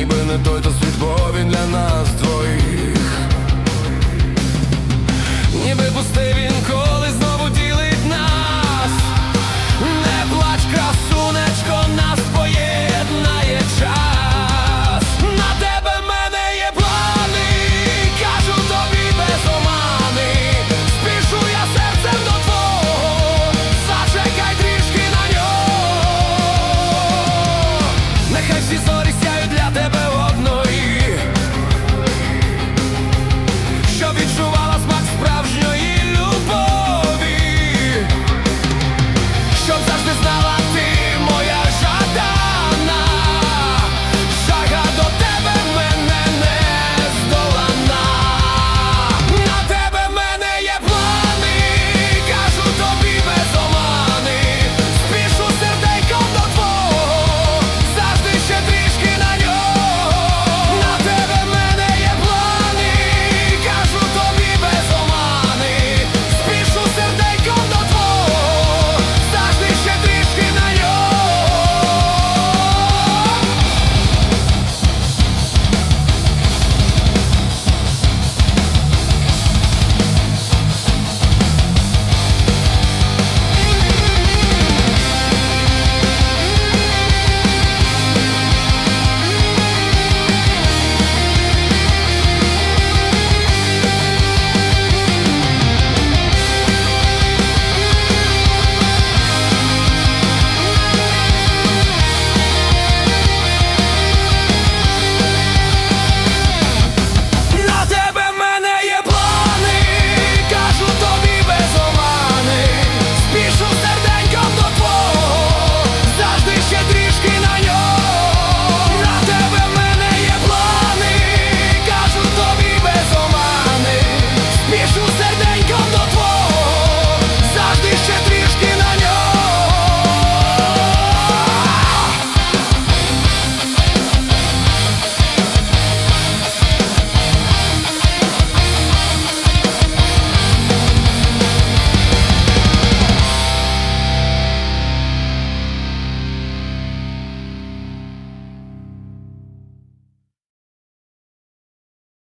ніби не той, то світ, бо для нас двох